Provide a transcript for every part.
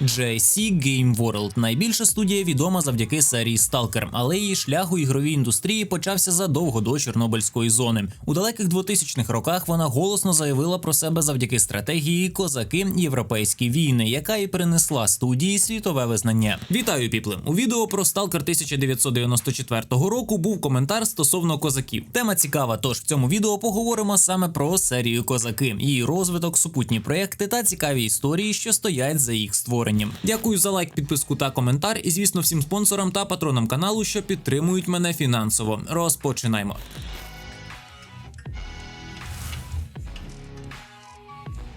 JC Game World – найбільша студія відома завдяки серії Stalker, але її шлях у ігровій індустрії почався задовго до Чорнобильської зони. У далеких 2000-х роках вона голосно заявила про себе завдяки стратегії Козаки Європейські війни, яка і принесла студії світове визнання. Вітаю, піпли! У відео про Stalker 1994 року був коментар стосовно козаків. Тема цікава, тож в цьому відео поговоримо саме про серію Козаки, її розвиток, супутні проекти та цікаві історії, що стоять за їх створенням. Дякую за лайк, підписку та коментар. І звісно, всім спонсорам та патронам каналу, що підтримують мене фінансово. Розпочинаємо.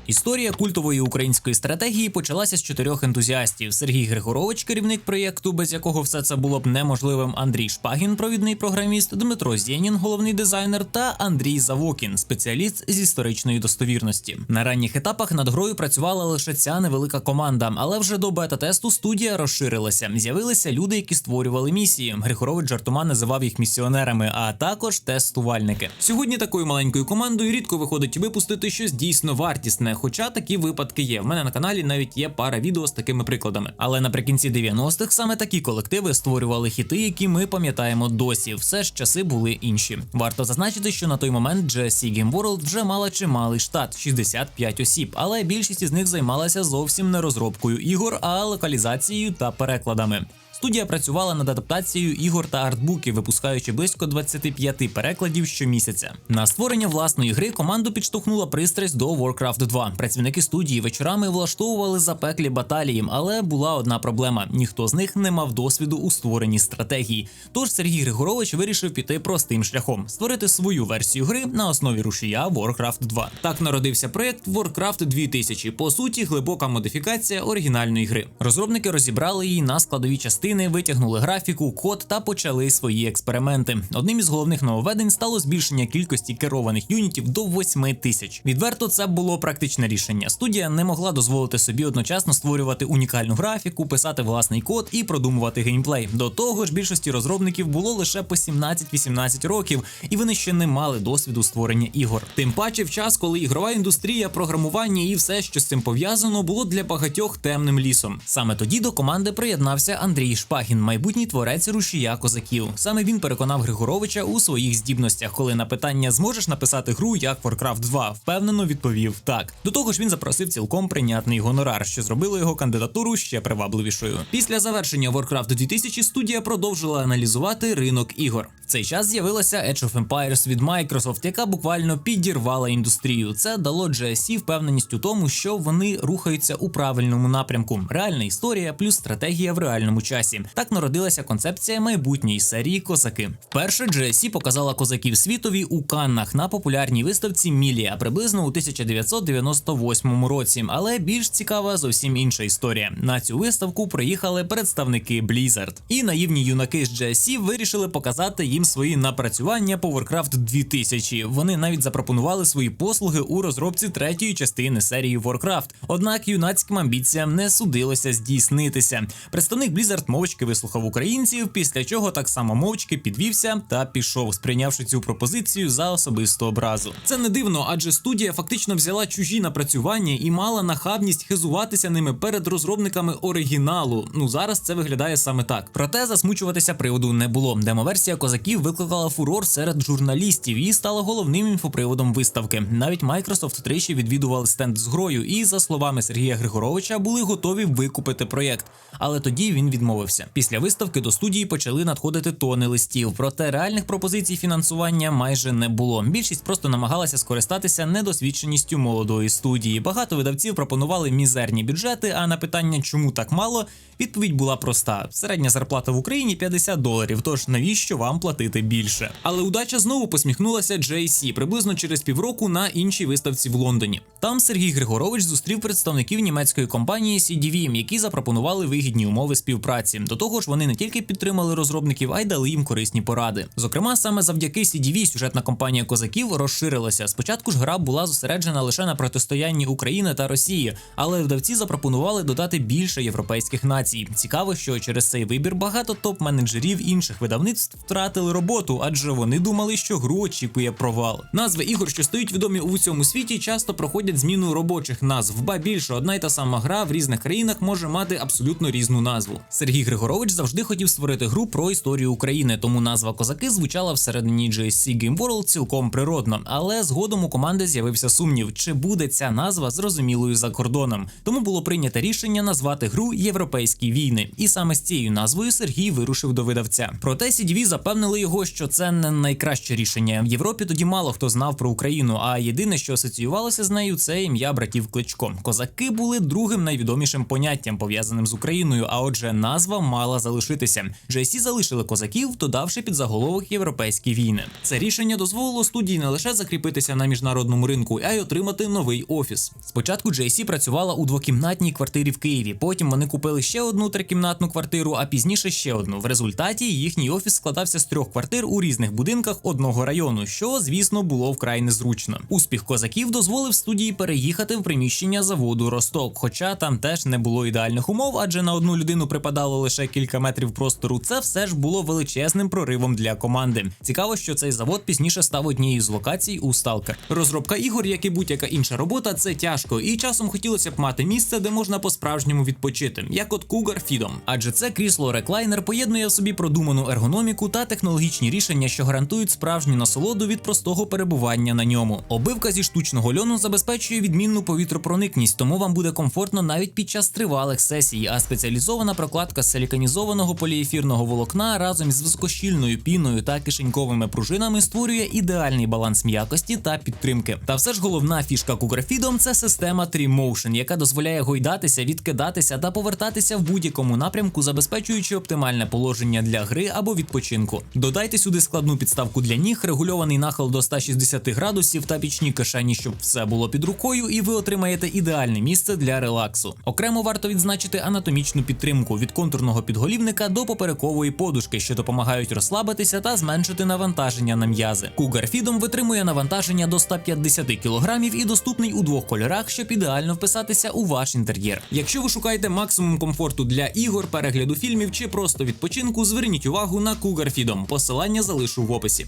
Історія культової української стратегії почалася з чотирьох ентузіастів: Сергій Григорович, керівник проєкту, без якого все це було б неможливим. Андрій Шпагін, провідний програміст, Дмитро Зєнін, головний дизайнер, та Андрій Завокін, спеціаліст з історичної достовірності. На ранніх етапах над грою працювала лише ця невелика команда, але вже до бета-тесту студія розширилася. З'явилися люди, які створювали місії. Григорович жартома називав їх місіонерами, а також тестувальники. Сьогодні такою маленькою командою рідко виходить випустити щось дійсно вартісне. Хоча такі випадки є. В мене на каналі навіть є пара відео з такими прикладами. Але наприкінці 90-х саме такі колективи створювали хіти, які ми пам'ятаємо досі. Все ж часи були інші. Варто зазначити, що на той момент GSC Game World вже мала чималий штат 65 осіб, але більшість із них займалася зовсім не розробкою ігор, а локалізацією та перекладами. Студія працювала над адаптацією ігор та артбуків, випускаючи близько 25 перекладів щомісяця. На створення власної гри команду підштовхнула пристрасть до Warcraft 2. Працівники студії вечорами влаштовували запеклі баталії, але була одна проблема: ніхто з них не мав досвіду у створенні стратегії. Тож Сергій Григорович вирішив піти простим шляхом створити свою версію гри на основі рушія Warcraft 2. Так народився проект Warcraft 2000. По суті, глибока модифікація оригінальної гри. Розробники розібрали її на складові частини частини, витягнули графіку, код та почали свої експерименти. Одним із головних нововведень стало збільшення кількості керованих юнітів до 8 тисяч. Відверто це було практичне рішення. Студія не могла дозволити собі одночасно створювати унікальну графіку, писати власний код і продумувати геймплей. До того ж, більшості розробників було лише по 17-18 років, і вони ще не мали досвіду створення ігор. Тим паче, в час, коли ігрова індустрія, програмування і все, що з цим пов'язано, було для багатьох темним лісом. Саме тоді до команди приєднався Андрій Шпагін, майбутній творець рушія козаків. Саме він переконав Григоровича у своїх здібностях, коли на питання зможеш написати гру як Warcraft 2, впевнено відповів так. До того ж, він запросив цілком прийнятний гонорар, що зробило його кандидатуру ще привабливішою. Після завершення Warcraft 2000 студія продовжила аналізувати ринок ігор. Цей час з'явилася Age of Empires від Microsoft, яка буквально підірвала індустрію. Це дало GSC впевненість у тому, що вони рухаються у правильному напрямку. Реальна історія плюс стратегія в реальному часі. Так народилася концепція майбутньої серії Козаки. Вперше GSC показала козаків світові у Каннах на популярній виставці Мілія приблизно у 1998 році. Але більш цікава зовсім інша історія. На цю виставку приїхали представники Blizzard. і наївні юнаки з GSC вирішили показати їм свої напрацювання по Warcraft 2000. Вони навіть запропонували свої послуги у розробці третьої частини серії Warcraft. Однак юнацьким амбіціям не судилося здійснитися. Представник Blizzard мовчки вислухав українців, після чого так само мовчки підвівся та пішов, сприйнявши цю пропозицію за особисту образу. Це не дивно, адже студія фактично взяла чужі напрацювання і мала нахабність хизуватися ними перед розробниками оригіналу. Ну зараз це виглядає саме так. Проте засмучуватися приводу не було. Демоверсія козаків викликала фурор серед журналістів і стала головним інфоприводом виставки. Навіть Microsoft тричі відвідували стенд з грою, і за словами Сергія Григоровича були готові викупити проєкт. Але тоді він відмовився. Після виставки до студії почали надходити тони листів, проте реальних пропозицій фінансування майже не було. Більшість просто намагалася скористатися недосвідченістю молодої студії. Багато видавців пропонували мізерні бюджети. А на питання, чому так мало, відповідь була проста: середня зарплата в Україні 50 доларів. Тож навіщо вам платити більше? Але удача знову посміхнулася JC приблизно через півроку на іншій виставці в Лондоні. Там Сергій Григорович зустрів представників німецької компанії CDV, які запропонували вигідні умови співпраці. До того ж, вони не тільки підтримали розробників, а й дали їм корисні поради. Зокрема, саме завдяки CDV сюжетна компанія козаків розширилася. Спочатку ж гра була зосереджена лише на протистоянні України та Росії, але видавці запропонували додати більше європейських націй. Цікаво, що через цей вибір багато топ-менеджерів інших видавництв втратили втратили роботу, адже вони думали, що гру очікує провал. Назви ігор, що стають відомі у всьому світі, часто проходять зміну робочих назв. Ба більше одна й та сама гра в різних країнах може мати абсолютно різну назву. Сергій Григорович завжди хотів створити гру про історію України, тому назва козаки звучала всередині GSC Game World цілком природно. Але згодом у команди з'явився сумнів, чи буде ця назва зрозумілою за кордоном. Тому було прийнято рішення назвати гру Європейські війни, і саме з цією назвою Сергій вирушив до видавця. Проте CDV запевнили його, що це не найкраще рішення. В Європі тоді мало хто знав про Україну, а єдине, що асоціювалося з нею, це ім'я братів Кличко. Козаки були другим найвідомішим поняттям пов'язаним з Україною. А отже, назва мала залишитися. GSC залишили козаків, додавши під заголовок європейські війни. Це рішення дозволило студії не лише закріпитися на міжнародному ринку, а й отримати новий офіс. Спочатку JC працювала у двокімнатній квартирі в Києві. Потім вони купили ще одну трикімнатну квартиру, а пізніше ще одну. В результаті їхній офіс складався з трьох квартир у різних будинках одного району, що звісно було вкрай незручно. Успіх козаків дозволив студії переїхати в приміщення заводу Росток, хоча там теж не було ідеальних умов, адже на одну людину припадало лише кілька метрів простору. Це все ж було величезним проривом для команди. Цікаво, що цей завод пізніше став однією з локацій у Сталкер. Розробка ігор, як і будь-яка інша робота, це тяжко, і часом хотілося б мати місце, де можна по-справжньому відпочити, як от Cougar Фідом. Адже це крісло реклайнер поєднує в собі продуману ергономіку та технологічні рішення, що гарантують справжню насолоду від простого перебування на ньому. Обивка зі штучного льону забезпечує відмінну повітропроникність, тому вам буде комфортно навіть під час тривалих сесій. А спеціалізована прокладка з силіканізованого поліефірного волокна разом з високощільною піною та кишеньковими пружинами створює ідеальний баланс м'якості та підтримки. Та все ж головна фішка Feedom – це система Trimotion, яка дозволяє гойдатися, відкидатися та повертатися в будь-якому напрямку, забезпечуючи оптимальне положення для гри або відпочинку. Додайте сюди складну підставку для ніг, регульований нахил до 160 градусів та пічні кишені, щоб все було під рукою, і ви отримаєте ідеальне місце для релаксу. Окремо варто відзначити анатомічну підтримку від контурного підголівника до поперекової подушки, що допомагають розслабитися та зменшити навантаження на м'язи. Cougar Feedom витримує навантаження до 150 кг і доступний у двох кольорах, щоб ідеально вписатися у ваш інтер'єр. Якщо ви шукаєте максимум комфорту для ігор, перегляду фільмів чи просто відпочинку, зверніть увагу на Cougar Feedom. Посилання залишу в описі.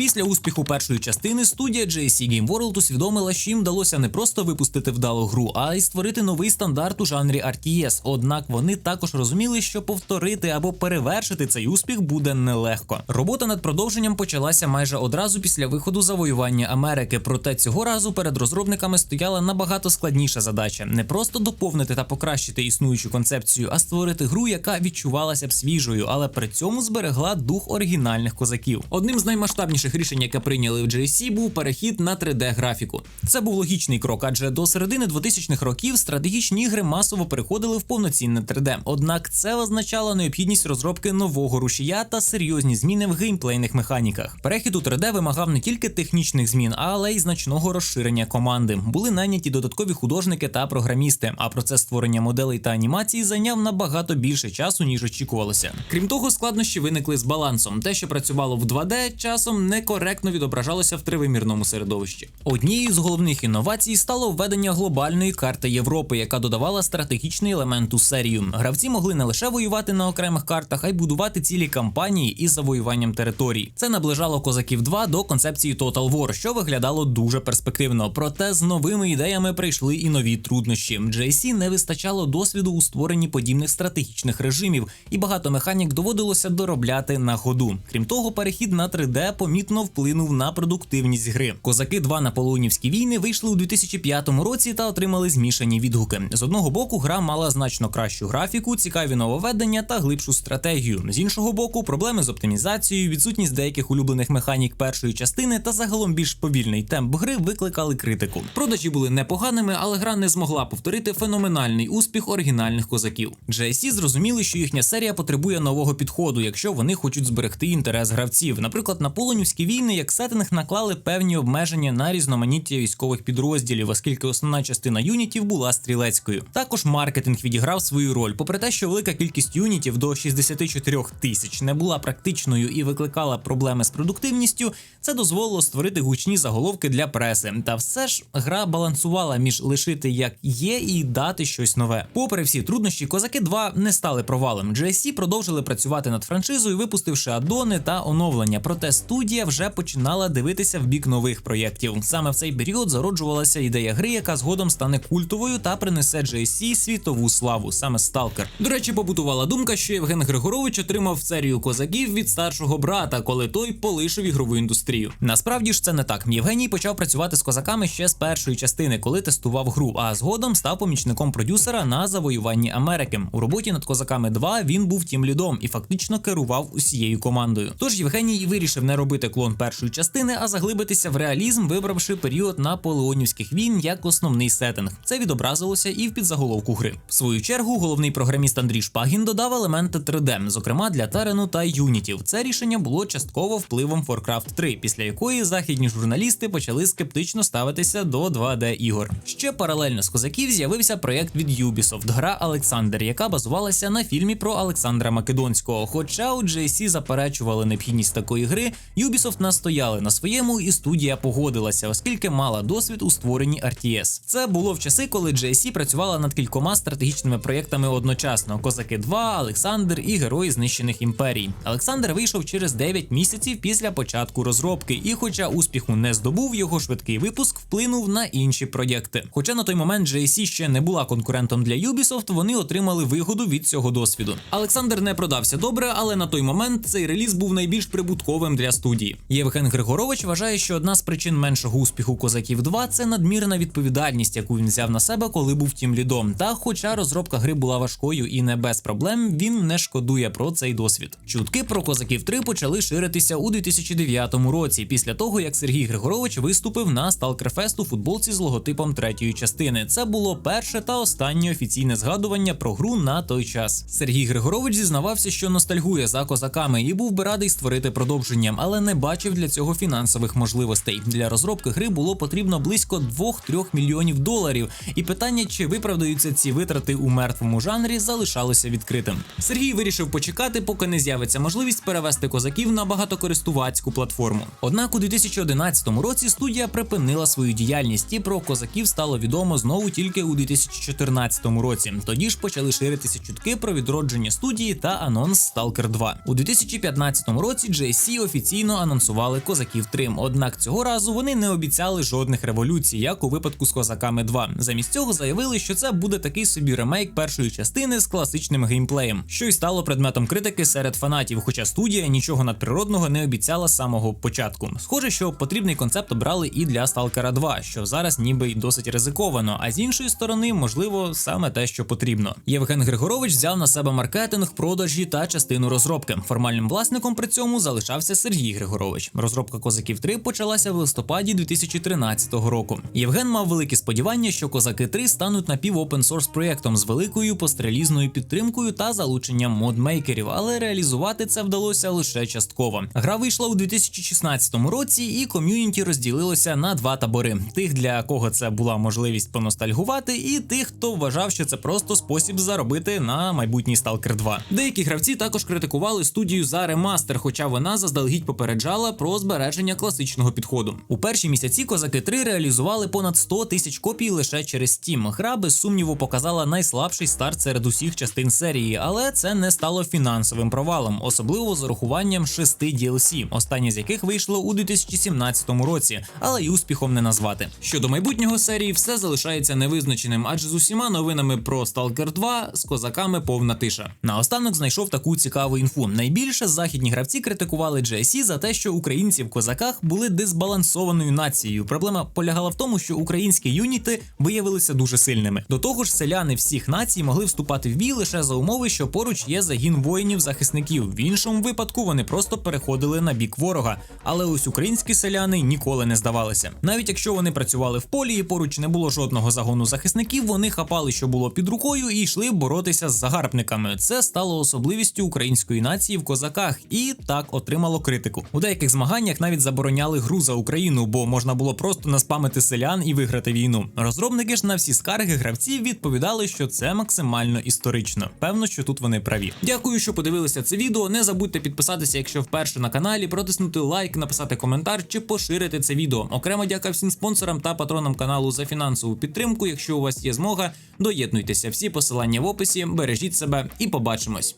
Після успіху першої частини студія JC Game World усвідомила, що їм вдалося не просто випустити вдалу гру, а й створити новий стандарт у жанрі RTS. Однак вони також розуміли, що повторити або перевершити цей успіх буде нелегко. Робота над продовженням почалася майже одразу після виходу завоювання Америки. Проте цього разу перед розробниками стояла набагато складніша задача: не просто доповнити та покращити існуючу концепцію, а створити гру, яка відчувалася б свіжою, але при цьому зберегла дух оригінальних козаків. Одним з наймасштабніших рішень, яке прийняли в JC, був перехід на 3D графіку. Це був логічний крок, адже до середини 2000-х років стратегічні ігри масово переходили в повноцінне 3D. Однак це означало необхідність розробки нового рушія та серйозні зміни в геймплейних механіках. Перехід у 3D вимагав не тільки технічних змін, але й значного розширення команди. Були найняті додаткові художники та програмісти. А процес створення моделей та анімації зайняв набагато більше часу ніж очікувалося. Крім того, складнощі виникли з балансом. Те, що працювало в 2D, часом некоректно відображалося в тривимірному середовищі. Однією з головних інновацій стало введення глобальної карти Європи, яка додавала стратегічний елемент у серію. Гравці могли не лише воювати на окремих картах, а й будувати цілі кампанії із завоюванням територій. Це наближало козаків 2 до концепції Total War, що виглядало дуже перспективно. Проте з новими ідеями прийшли і нові труднощі. JC не вистачало досвіду у створенні подібних стратегічних режимів, і багато механік доводилося доробляти на ходу. Крім того, перехід на 3D помітно вплинув на продуктивність гри. Козаки 2 наполеонівські війни вийшли у 2005 році та отримали змішані відгуки. З одного боку, гра мала значно кращу графіку, цікаві нововведення та глибшу стратегію. З іншого боку, проблеми з оптимізацією, відсутність деяких улюблених механік першої частини та загалом більш повільний темп гри викликали критику. Продажі були непоганими, але гра не змогла повторити феноменальний успіх оригінальних козаків. JSC зрозуміли, що їхня серія потребує нового підходу, якщо вони хочуть зберегти інтерес гравців. Наприклад, наполеонівські наполеонівські війни як сеттинг наклали певні обмеження на різноманіття військових підрозділів, оскільки основна частина юнітів була стрілецькою. Також маркетинг відіграв свою роль. Попри те, що велика кількість юнітів до 64 тисяч не була практичною і викликала проблеми з продуктивністю, це дозволило створити гучні заголовки для преси. Та все ж гра балансувала між лишити як є і дати щось нове. Попри всі труднощі, козаки 2 не стали провалом. GSC продовжили працювати над франшизою, випустивши аддони та оновлення. Проте студія вже починала дивитися в бік нових проєктів. Саме в цей період зароджувалася ідея гри, яка згодом стане культовою та принесе GSC світову славу, саме Сталкер. До речі, побутувала думка, що Євген Григорович отримав серію козаків від старшого брата, коли той полишив ігрову індустрію. Насправді ж це не так. Євгеній почав працювати з козаками ще з першої частини, коли тестував гру, а згодом став помічником продюсера на завоюванні Америки. У роботі над козаками 2 він був тім лідом і фактично керував усією командою. Тож Євгеній вирішив не робити клон першої частини, а заглибитися в реалізм, вибравши період наполеонівських війн як основний сеттинг. Це відобразилося і в підзаголовку гри. В свою чергу головний програміст Андрій Шпагін додав елементи 3D, зокрема для Тарену та Юнітів. Це рішення було частково впливом Warcraft 3, після якої західні журналісти почали скептично ставитися до 2D ігор. Ще паралельно з козаків з'явився проєкт від Ubisoft, гра Олександр, яка базувалася на фільмі про Олександра Македонського. Хоча у JC заперечували необхідність такої гри, Ubisoft настояли на своєму, і студія погодилася, оскільки мала досвід у створенні RTS. Це було в часи, коли JC працювала над кількома стратегічними проєктами одночасно: Козаки 2, Олександр і Герої знищених імперій. Олександр вийшов через 9 місяців після початку розробки, і, хоча успіху не здобув, його швидкий випуск вплинув на інші проєкти. Хоча на той момент JC ще не була конкурентом для Ubisoft, вони отримали вигоду від цього досвіду. Олександр не продався добре, але на той момент цей реліз був найбільш прибутковим для студії. Євген Григорович вважає, що одна з причин меншого успіху козаків 2 це надмірна відповідальність, яку він взяв на себе, коли був тім лідом. Та, хоча розробка гри була важкою і не без проблем, він не шкодує про цей досвід. Чутки про козаків 3 почали ширитися у 2009 році, після того як Сергій Григорович виступив на Сталкерфест у футболці з логотипом третьої частини. Це було перше та останнє офіційне згадування про гру на той час. Сергій Григорович зізнавався, що ностальгує за козаками і був би радий створити продовження, але не бачив для цього фінансових можливостей. Для розробки гри було потрібно близько 2-3 мільйонів доларів, і питання, чи виправдаються ці витрати у мертвому жанрі, залишалося відкритим. Сергій вирішив почекати, поки не з'явиться можливість перевести козаків на багатокористувацьку платформу. Однак у 2011 році студія припинила свою діяльність, і про козаків стало відомо знову тільки у 2014 році. Тоді ж почали ширитися чутки про відродження студії та анонс Stalker 2. У 2015 році JC офіційно анонсували козаків 3, Однак цього разу вони не обіцяли жодних революцій, як у випадку з козаками 2. Замість цього заявили, що це буде такий собі ремейк першої частини з класичним геймплеєм, що й стало предметом критики серед фанатів. Хоча студія нічого надприродного не обіцяла з самого початку. Схоже, що потрібний концепт обрали і для Stalker 2, що зараз ніби й досить ризиковано. А з іншої сторони, можливо, саме те, що потрібно. Євген Григорович взяв на себе маркетинг, продажі та частину розробки. Формальним власником при цьому залишався Сергій Григорович. Розробка козаків 3 почалася в листопаді 2013 року. Євген мав великі сподівання, що козаки 3 стануть напів-опен-сорс проєктом з великою пострелізною підтримкою та залученням модмейкерів, але реалізувати це вдалося лише частково. Гра вийшла у 2016 році, і ком'юніті розділилося на два табори: тих, для кого це була можливість поностальгувати, і тих, хто вважав, що це просто спосіб заробити на майбутній Stalker 2. Деякі гравці також критикували студію за ремастер, хоча вона заздалегідь попереджала про збереження класичного підходу. У перші місяці козаки 3 реалізували понад 100 тисяч копій лише через Steam. Гра без сумніву показала найслабший старт серед усіх частин серії, але це не стало фінансовим провалом, особливо з урахуванням шести DLC, останні з яких вийшло у 2017 році, але й успіхом не назвати. Щодо майбутнього серії, все залишається невизначеним, адже з усіма новинами про Stalker 2 з козаками повна тиша. Наостанок знайшов таку цікаву інфу. Найбільше західні гравці критикували GSC за те, що українці в козаках були дезбалансованою нацією. Проблема полягала в тому, що українські юніти виявилися дуже сильними. До того ж, селяни всіх націй могли вступати в бій лише за умови, що поруч є загін воїнів-захисників. В іншому випадку вони просто переходили на бік ворога. Але ось українські селяни ніколи не здавалися. Навіть якщо вони працювали в полі і поруч не було жодного загону захисників, вони хапали, що було під рукою, і йшли боротися з загарбниками. Це стало особливістю української нації в козаках, і так отримало критику. Деяких змаганнях навіть забороняли гру за Україну, бо можна було просто наспамити селян і виграти війну. Розробники ж на всі скарги гравців відповідали, що це максимально історично. Певно, що тут вони праві. Дякую, що подивилися це відео. Не забудьте підписатися, якщо вперше на каналі, протиснути лайк, написати коментар чи поширити це відео. Окремо дяка всім спонсорам та патронам каналу за фінансову підтримку. Якщо у вас є змога, доєднуйтеся. Всі посилання в описі, бережіть себе і побачимось.